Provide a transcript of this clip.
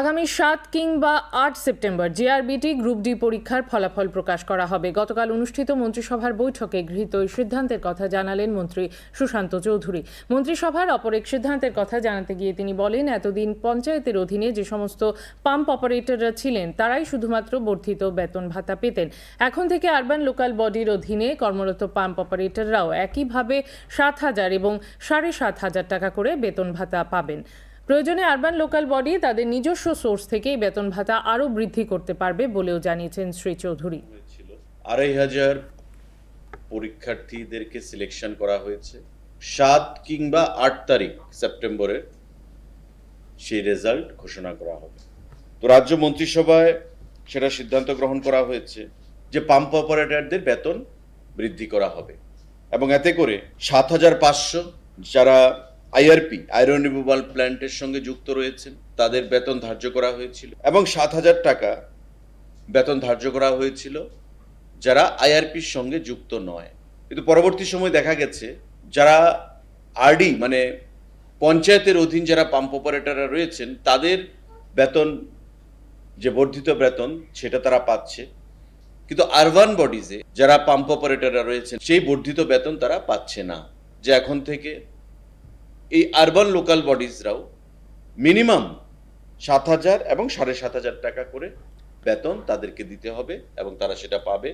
আগামী সাত কিংবা আট সেপ্টেম্বর জেআরবিটি গ্রুপ ডি পরীক্ষার ফলাফল প্রকাশ করা হবে। গতকাল অনুষ্ঠিত মন্ত্রিসভার বৈঠকে গৃহীত এই সিদ্ধান্তের কথা জানালেন মন্ত্রী সুশান্ত চৌধুরী। মন্ত্রিসভার অপর এক সিদ্ধান্তের কথা জানাতে গিয়ে তিনি বলেন, এতদিন পঞ্চায়েতের অধীনে যে সমস্ত পাম্প অপারেটররা ছিলেন, তারাই শুধুমাত্র বর্ধিত বেতন ভাতা পেতেন। এখন থেকে আরবান লোকাল বডির অধীনে কর্মরত পাম্প অপারেটররাও একইভাবে সাত হাজার এবং সাড়ে সাত হাজার টাকা করে বেতন ভাতা পাবেন। প্রয়োজনে আরবান লোকাল বডি তাদের নিজস্ব সোর্স থেকেই বেতন ভাতা আরও বৃদ্ধি করতে পারবে বলেও জানিয়েছেন শ্রী চৌধুরী। আড়াই হাজার পরীক্ষার্থীদেরকে সিলেকশন করা হয়েছে। সাত কিংবা আট তারিখ সেপ্টেম্বরের সেই রেজাল্ট ঘোষণা করা হবে। তো রাজ্য মন্ত্রিসভায় সেটা সিদ্ধান্ত গ্রহণ করা হয়েছে যে পাম্প অপারেটরদের বেতন বৃদ্ধি করা হবে। এবং এতে করে সাত হাজার পাঁচশো যারা আইআরপি, আয়রন রিমুভাল প্ল্যান্টের সঙ্গে যুক্ত রয়েছেন। তাদের বেতন ধার্য করা হয়েছিল এবং সাত হাজার টাকা বেতন ধার্য করা হয়েছিল যারা আইআরপির সঙ্গে যুক্ত নয়। কিন্তু পরবর্তী সময় দেখা গেছে, যারা আরডি মানে পঞ্চায়েতের অধীন যারা পাম্প অপারেটররা রয়েছেন, তাদের বেতন, যে বর্ধিত বেতন, সেটা তারা পাচ্ছে। কিন্তু আরবান বডিজে যারা পাম্প অপারেটররা রয়েছেন, সেই বর্ধিত বেতন তারা পাচ্ছে না, যে এখন থেকে এই আরবান লোকাল বডিজরাও মিনিমাম সাত হাজার এবং সাড়ে সাত হাজার টাকা করে বেতন তাদেরকে দিতে হবে এবং তারা সেটা পাবে।